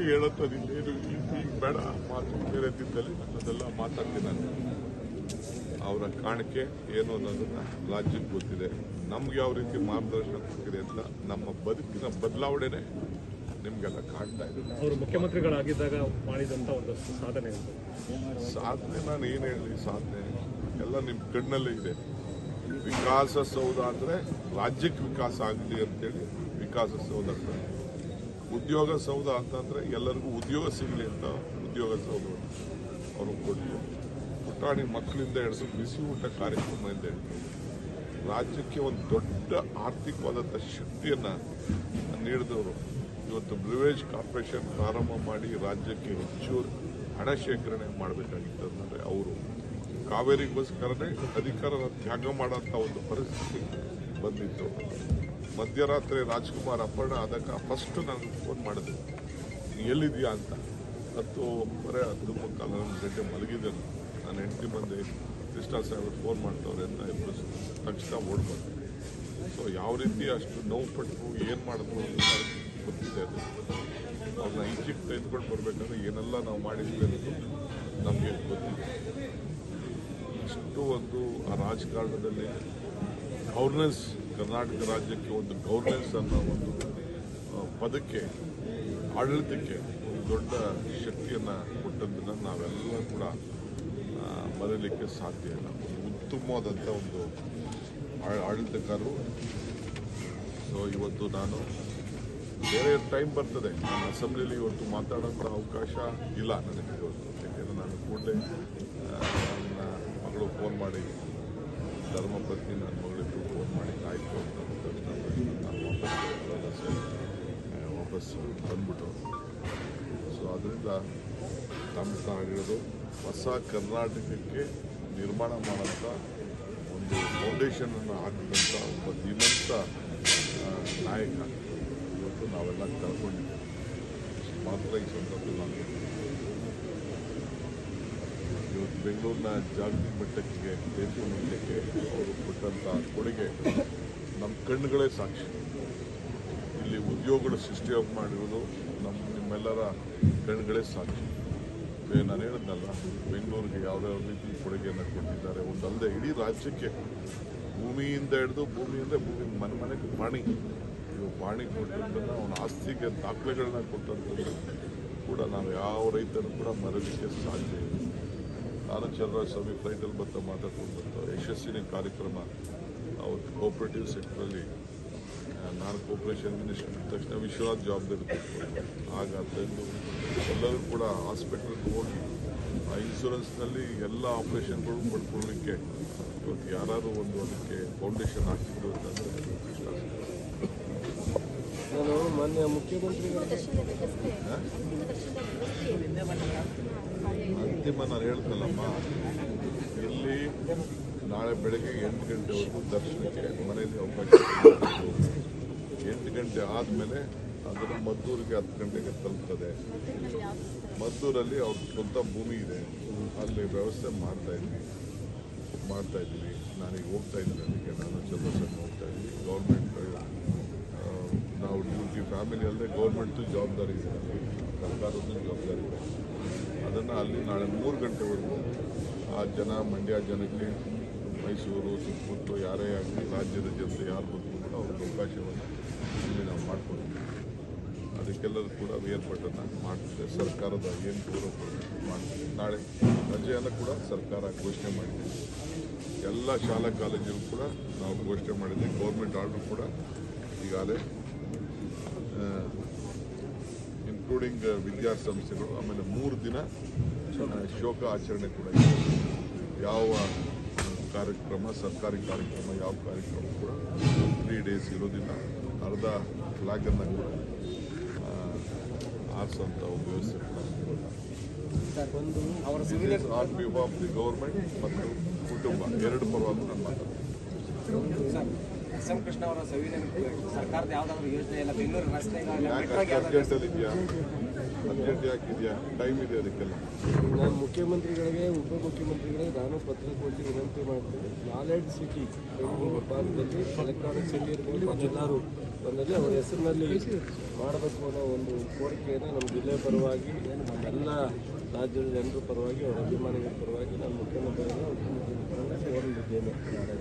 ಅದಕ್ಕೆ ಹೇಳತ್ತದ ಇನ್ನೇನು ಈಗ ಈಗ ಬೇಡ ಮಾತು ಬೇರೆ ದಿನದಲ್ಲಿ ಅದೆಲ್ಲ ಮಾತಾಡ್ತೀನಿ ನಾನು. ಅವರ ಕಾಣಿಕೆ ಏನು ಅನ್ನೋದನ್ನ ರಾಜ್ಯಕ್ಕೆ ಗೊತ್ತಿದೆ. ನಮ್ಗೆ ಯಾವ ರೀತಿ ಮಾರ್ಗದರ್ಶನ ಕೊಟ್ಟಿದೆ ಅಂತ ನಮ್ಮ ಬದುಕಿನ ಬದಲಾವಣೆನೆ ನಿಮ್ಗೆಲ್ಲ ಕಾಣ್ತಾ ಇದೆ. ಅವರು ಮುಖ್ಯಮಂತ್ರಿಗಳಾಗಿದ್ದಾಗ ಮಾಡಿದಂತ ಒಂದಷ್ಟು ಸಾಧನೆ ಸಾಧನೆ ನಾನು ಏನು ಹೇಳಿ ಸಾಧನೆ. ಎಲ್ಲ ನಿಮ್ಮ ಕಣ್ಣಲ್ಲೇ ಇದೆ. ವಿಕಾಸ ಸೌಧ ಅಂದ್ರೆ ರಾಜ್ಯಕ್ಕೆ ವಿಕಾಸ ಆಗಲಿ ಅಂತೇಳಿ ವಿಕಾಸ ಸೌಧ ಅಂತ ಉದ್ಯೋಗ ಸೌಧ ಅಂತಂದ್ರೆ ಎಲ್ಲರಿಗೂ ಉದ್ಯೋಗ ಸಿಗಲಿ ಅಂತ ಉದ್ಯೋಗ ಸೌಧ ಅವರು. ಕೊಡಲಿ ಪುಟಾಣಿ ಮಕ್ಕಳಿಂದ ಹಿಡಿದು ಬಿಸಿ ಊಟ ಕಾರ್ಯಕ್ರಮದಿಂದ ಹಿಡಿದು ರಾಜ್ಯಕ್ಕೆ ಒಂದು ದೊಡ್ಡ ಆರ್ಥಿಕವಾದಂಥ ಶಕ್ತಿಯನ್ನು ನೀಡಿದವರು. ಇವತ್ತು ಬ್ರಿವೇಜ್ ಕಾರ್ಪೊರೇಷನ್ ಪ್ರಾರಂಭ ಮಾಡಿ ರಾಜ್ಯಕ್ಕೆ ಹೆಚ್ಚು ಹಣ ಶೇಖರಣೆ ಮಾಡಬೇಕಾಗಿತ್ತು ಅಂತಂದರೆ ಅವರು. ಕಾವೇರಿಗೋಸ್ಕರನೇ ಅಧಿಕಾರನ ತ್ಯಾಗ ಮಾಡೋಂಥ ಒಂದು ಪರಿಸ್ಥಿತಿ ಬಂದಿತ್ತು. ಮಧ್ಯರಾತ್ರಿ ರಾಜ್ಕುಮಾರ್ ಅಪರ್ಣ ಆದಾಗ ಫಸ್ಟ್ ನಾನು ಫೋನ್ ಮಾಡಿದೆ. ಎಲ್ಲಿದೆಯಾ ಅಂತ. ಹತ್ತು ಒಂಬರೆ ಹತ್ತು ಮುಕ್ಕಾಲು ಹನ್ನೊಂದು ಗಂಟೆ ಮಲಗಿದ್ದೆ ನಾನು. ಹೆಂಡತಿ ಬಂದೆ, ಕೃಷ್ಣ ಸಾಹೇಬ್ರು ಫೋನ್ ಮಾಡ್ತವ್ರೆ ಅಂತ ಇಬ್ಬರು ತಕ್ಷಣ ಓಡ್ಬಂದೆ ಸೊ ಯಾವ ರೀತಿ ಅಷ್ಟು ನೋವು ಪಟ್ಟು ಏನು ಮಾಡಿದ್ರು ಅಂತ ಗೊತ್ತಿದೆ ಅದು. ಅವ್ರನ್ನ ಈಜಿಪ್ಟ್ ತೆಗೆದುಕೊಂಡು ಬರಬೇಕಂದ್ರೆ ಏನೆಲ್ಲ ನಾವು ಮಾಡಿದ್ವಿ ಅನ್ನೋದು ನಮಗೆ ಗೊತ್ತಿದೆ. ಇಷ್ಟು ಒಂದು ಆ ರಾಜಕಾರಣದಲ್ಲಿ ಗೌರ್ನೆನ್ಸ್ ಕರ್ನಾಟಕ ರಾಜ್ಯಕ್ಕೆ ಒಂದು ಗೌರ್ನೆನ್ಸ್ ಅನ್ನೋ ಒಂದು ಪದಕ್ಕೆ, ಆಡಳಿತಕ್ಕೆ ಒಂದು ದೊಡ್ಡ ಶಕ್ತಿಯನ್ನು ಕೊಟ್ಟದ್ದನ್ನು ನಾವೆಲ್ಲ ಕೂಡ ಮರೀಲಿಕ್ಕೆ ಸಾಧ್ಯ ಇಲ್ಲ. ಉತ್ತಮವಾದಂಥ ಒಂದು ಆಡಳಿತಗಾರರು. ಸೊ ಇವತ್ತು ನಾನು ಬೇರೆ ಟೈಮ್ ಬರ್ತದೆ. ನಾನು ಅಸೆಂಬ್ಲಿಲಿ ಇವತ್ತು ಮಾತಾಡೋಕ್ಕೂ ಅವಕಾಶ ಇಲ್ಲ ನನಗೆ. ಇವತ್ತು. ಯಾಕೆಂದರೆ ನಾನು ಕೂಡಲೇ ನನ್ನ ಮಗಳು ಫೋನ್ ಮಾಡಿ ಧರ್ಮಪತ್ನಿ ನನ್ನ ಮಗಳಿಗೂ ಫೋನ್ ಮಾಡಿ ಆಯಿತು ಅಂತ ನಾನು ವಾಪಸ್ ಬಂದ್ಬಿಟ್ಟು ಸೊ ಅದರಿಂದ ತಮ್ಮ ಹೇಳಿರೋದು ಹೊಸ ಕರ್ನಾಟಕಕ್ಕೆ ನಿರ್ಮಾಣ ಮಾಡೋಂಥ ಒಂದು ಫೌಂಡೇಶನನ್ನು ಹಾಕಿದಂಥ ಒಬ್ಬ ಧೀಮಂತ ನಾಯಕ ಇವತ್ತು ನಾವೆಲ್ಲ ಕಳ್ಕೊಂಡಿದ್ದೇವೆ ಮಾತ್ರ ಈ ಸಂದರ್ಭದಲ್ಲಿ ನಾನು ಇವತ್ತು ಬೆಂಗಳೂರಿನ ಜಾಗತಿಕ ಮಟ್ಟಕ್ಕೆ ದೇಶದ ಮಟ್ಟಕ್ಕೆ ಅವರು ಕೊಟ್ಟಂಥ ಕೊಡುಗೆ ನಮ್ಮ ಕಣ್ಣುಗಳೇ ಸಾಕ್ಷಿ. ಇಲ್ಲಿ ಉದ್ಯೋಗಗಳು ಸೃಷ್ಟಿ ಮಾಡಿರೋದು ನಮ್ಮ ನಿಮ್ಮೆಲ್ಲರ ಕಣ್ಣುಗಳೇ ಸಾಕ್ಷಿ. ನಾನು ಹೇಳಿದ್ನಲ್ಲ ಬೆಂಗಳೂರಿಗೆ ಯಾವ್ಯಾವ ರೀತಿ ಕೊಡುಗೆಯನ್ನು ಕೊಟ್ಟಿದ್ದಾರೆ ಒಂದಲ್ಲದೆ ಇಡೀ ರಾಜ್ಯಕ್ಕೆ. ಭೂಮಿಯಿಂದ ಹಿಡಿದು ಭೂಮಿಯಿಂದ ಭೂಮಿ ಮನೆ ಮನೆಗೆ ಪಾಣಿ. ಇವು ಪಾಣಿ ಕೊಟ್ಟಿದ್ದನ್ನು ಅವನ ಆಸ್ತಿಗೆ ದಾಖಲೆಗಳನ್ನ ಕೊಟ್ಟಂಥದ್ದು ಕೂಡ ನಾವು ಯಾವ ರೈತರು ಕೂಡ ಮರಲಿಕ್ಕೆ ಸಾಧ್ಯ ಇಲ್ಲ. ನಾನು ಸ್ವಾಮಿ ಫ್ಲೈಟಲ್ಲಿ ಬರ್ತಾ ಮಾತಾಡ್ಕೊಂಡು ಬರ್ತಾ ಯಶಸ್ವಿನಿ ಕಾರ್ಯಕ್ರಮ ಅವತ್ತು ಕೋಆಪರೇಟಿವ್ ಸೆಕ್ಟ್ರಲ್ಲಿ ನಾನು ಕೋಪರೇಷನ್ ಮಿನಿಸ್ಟರ್ ತಕ್ಷಣ ವಿಶ್ವನಾಥ್ ಜವಾಬ್ದಾರಿ ತಂದು ಎಲ್ಲರೂ ಕೂಡ ಹಾಸ್ಪಿಟಲ್ಗೆ ಹೋಗಿ, ಆ ಇನ್ಶೂರೆನ್ಸ್ನಲ್ಲಿ ಎಲ್ಲ ಆಪರೇಷನ್ಗಳು ಪಡ್ಕೊಳ್ಳಿಕ್ಕೆ ಇವತ್ತು ಯಾರಾದ್ರೂ ಒಂದು ಅದಕ್ಕೆ ಫೌಂಡೇಶನ್ ಹಾಕಿದ್ರು ಅಂತಂದರೆ ಕಷ್ಟ ನಾನು ಮಾನ್ಯ ಮುಖ್ಯಮಂತ್ರಿಗಳು ಅಂತಿಮ ನಾನು ಹೇಳ್ತಲ್ಲಮ್ಮ ಇಲ್ಲಿ ನಾಳೆ ಬೆಳಗ್ಗೆ ಎಂಟು ಗಂಟೆವರೆಗೂ ದರ್ಶನಕ್ಕೆ ಮನೆಯಲ್ಲಿ ಅವಕಾಶ. ಎಂಟು ಗಂಟೆ ಆದಮೇಲೆ ಅದನ್ನು ಮದ್ದೂರಿಗೆ ಹತ್ತು ಗಂಟೆಗೆ ತಲುಪ್ತದೆ. ಮದ್ದೂರಲ್ಲಿ ಅವ್ರ ಸ್ವಂತ ಭೂಮಿ ಇದೆ. ಅಲ್ಲಿ ವ್ಯವಸ್ಥೆ ಮಾಡ್ತಾ ಇದ್ವಿ. ಮಾಡ್ತಾ ಇದ್ದೀವಿ ನಾನೀಗ ಹೋಗ್ತಾ ಇದ್ದೀನಿ. ಅದಕ್ಕೆ ನಾನು ಚಂದ್ರಶೇಖರ್ ಹೋಗ್ತಾ ಇದ್ದೀನಿ. ಗೌರ್ಮೆಂಟ್ ಫ್ಯಾಮಿಲಿ ಅಲ್ಲದೆ ಗೌರ್ಮೆಂಟ್ದು ಜವಾಬ್ದಾರಿ ಇದೆ. ಸರ್ಕಾರದ್ದು ಜವಾಬ್ದಾರಿ ಇದೆ. ಅದನ್ನು ಅಲ್ಲಿ ನಾಳೆ ಮೂರು ಗಂಟೆವರೆಗೂ ಆ ಜನ, ಮಂಡ್ಯ ಜನಕ್ಕೆ ಮೈಸೂರು ಸುತ್ತಮುತ್ತ ಯಾರೇ ಆಗಲಿ ರಾಜ್ಯದ ಜನತೆ ಯಾರು ಬಂದರೂ ಕೂಡ ಅವ್ರಿಗೆ ಅವಕಾಶವನ್ನು ಇಲ್ಲಿ ನಾವು ಮಾಡಿಕೊಡ್ತೀವಿ. ಅದಕ್ಕೆಲ್ಲರೂ ಕೂಡ ಏರ್ಪಾಟನ್ನು ಮಾಡ್ತಿದೆ. ಸರ್ಕಾರದ ಏನು ಗೌರವ ಮಾಡ್ತೀವಿ ನಾಳೆ ರಜೆಯನ್ನು ಕೂಡ ಸರ್ಕಾರ ಘೋಷಣೆ ಮಾಡಿದೆ. ಎಲ್ಲ ಶಾಲಾ ಕಾಲೇಜಿಗೂ ಕೂಡ ನಾವು ಘೋಷಣೆ ಮಾಡಿದ್ದೀವಿ ಗೌರ್ಮೆಂಟ್ ಆರ್ಡರ್ ಕೂಡ ಈಗಾಗಲೇ ಇನ್ಕ್ಲೂಡಿಂಗ್ ವಿದ್ಯಾಸಂಸ್ಥೆಗಳು, ಆಮೇಲೆ ಮೂರು ದಿನ ಶೋಕ ಆಚರಣೆ ಕೂಡ ಯಾವ ಕಾರ್ಯಕ್ರಮ, ಸರ್ಕಾರಿ ಕಾರ್ಯಕ್ರಮ, ಯಾವ ಕಾರ್ಯಕ್ರಮ ಕೂಡ ತ್ರೀ ಡೇಸ್ ಇರೋದಿಲ್ಲ. ಅರ್ಧ ಫ್ಲಾಗನ್ನು ಕೂಡ ಆರಿಸುವಂಥ ಒಂದು ವ್ಯವಸ್ಥೆ ಆನ್ ಬಿಹಾಫ್ ದಿ ಗೌರ್ಮೆಂಟ್ ಮತ್ತು ಕುಟುಂಬ, ಎರಡು ಪರವಾಗಿ ನಾನು ಮಾತಾಡ್ತೀನಿ ಎಸ್ ಎಂ ಕೃಷ್ಣ ಅವರ ಸವಿನ ಸರ್ಕಾರದ ಯಾವ್ದಾದ್ರು ಯೋಜನೆ ಇಲ್ಲ ಬೆಂಗಳೂರು ಅರ್ಜೆಂಟ್ ಯಾಕಿದೆಯಾ ಟೈಮ್ ಇದೆ ಅದಕ್ಕೆಲ್ಲ. ನಾನು ಮುಖ್ಯಮಂತ್ರಿಗಳಿಗೆ ಉಪಮುಖ್ಯಮಂತ್ರಿಗಳಿಗೆ ನಾನು ಪತ್ರ ಕೊಟ್ಟು ವಿನಂತಿ ಮಾಡ್ತೇನೆ. ನಾಲೆಡ್ಜ್ ಸಿಟಿ ಬೆಂಗಳೂರು ಭಾಗದಲ್ಲಿ ಎಲೆಕ್ಟ್ರಾನಿಕ್ ಸಿಟಿ ಇರ್ಬೋದು ಎಲ್ಲರೂ ಬಂದಲ್ಲಿ ಅವರ ಹೆಸರಿನಲ್ಲಿ ಮಾಡಬೇಕು ಅನ್ನೋ ಒಂದು ಕೋರಿಕೆಯನ್ನು ನಮ್ಮ ಜಿಲ್ಲೆ ಪರವಾಗಿ ಎಲ್ಲ ರಾಜ್ಯದ ಜನರ ಪರವಾಗಿ ಅವರ ಅಭಿಮಾನಿಗಳ ಪರವಾಗಿ ನಾನು ಮುಖ್ಯಮಂತ್ರಿಗಳ ಉಪಮುಖ್ಯಮಂತ್ರಿಗಳನ್ನು ಕೋರಲಿದ್ದೇನೆ ನಾಳೆ